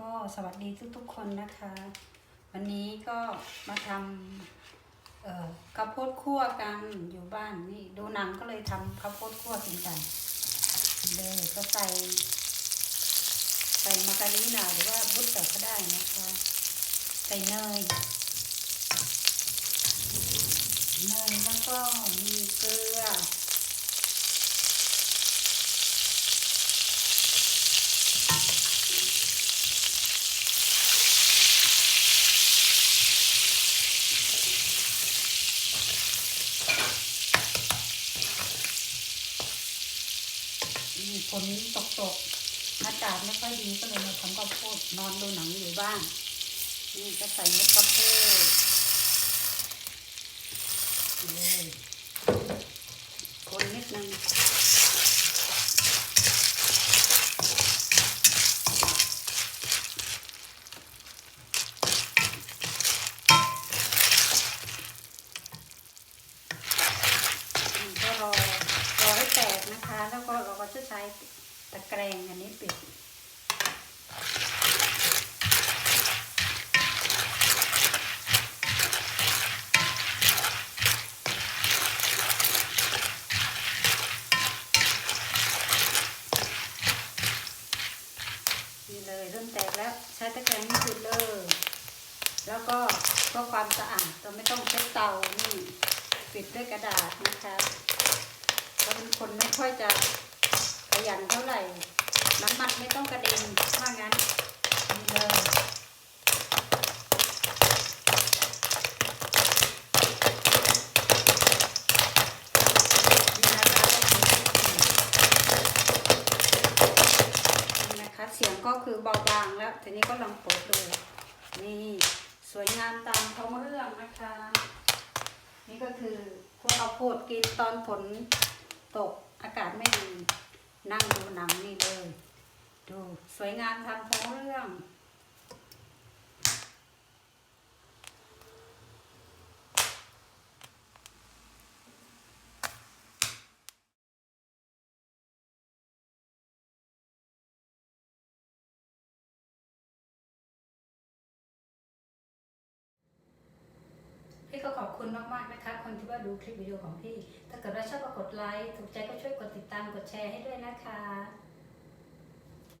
ก็สวัสดีทุกๆคนนะคะ วันนี้ก็มาทำข้าวโพดคั่วกันอยู่บ้านนี่ดูหนังก็เลยทำข้าวโพดคั่วกินกันเลยก็ใส่ใส่มาการีนาหรือว่าบุตเตอร์ก็ได้นะคะ ใส่เนยเนยแล้วก็มีเกลือ มีฝนตกตกๆอากาศไม่ค่อยดีก็เลยมาทำข้าวโพดนอนดูหนังอยู่บ้างนี่ก็ใส่เม็ดข้าวโพดเลยคนนิดนึงนี่ก็รอรอให้แตกนะคะ แล้วก็เราก็จะใช้ตะแกรงอันนี้ปิดนี่เลยเริ่มแตกแล้วใช้ตะแกรงนี่ปิดเลย แล้วก็เพื่อความสะอาดเราไม่ต้องเช็ดเตานี่ ปิดด้วยกระดาษนะคะ เราเป็นคนไม่ค่อยจะขยันเท่าไหร่ น้ำมันไม่ต้องกระเด็นว่างั้นนี่เลยนะคะเสียงก็คือเบาบางแล้ว ทีนี้ก็ลองเปิดดู นี่สวยงามตามท้องเรื่องนะคะ นี่ก็คือพวกเอาโพดกินตอนฝน ตกอากาศไม่ดี นั่งดูหนังนี่เลย ดูสวยงามทำท้องเรื่องพี่ก็ขอบคุณมากๆนะคะ คนที่ว่าดูคลิปวิดีโอของพี่ เกิดว่าชอบก็กดไลค์ ถูกใจก็ช่วยกดติดตาม กดแชร์ให้ด้วยนะคะ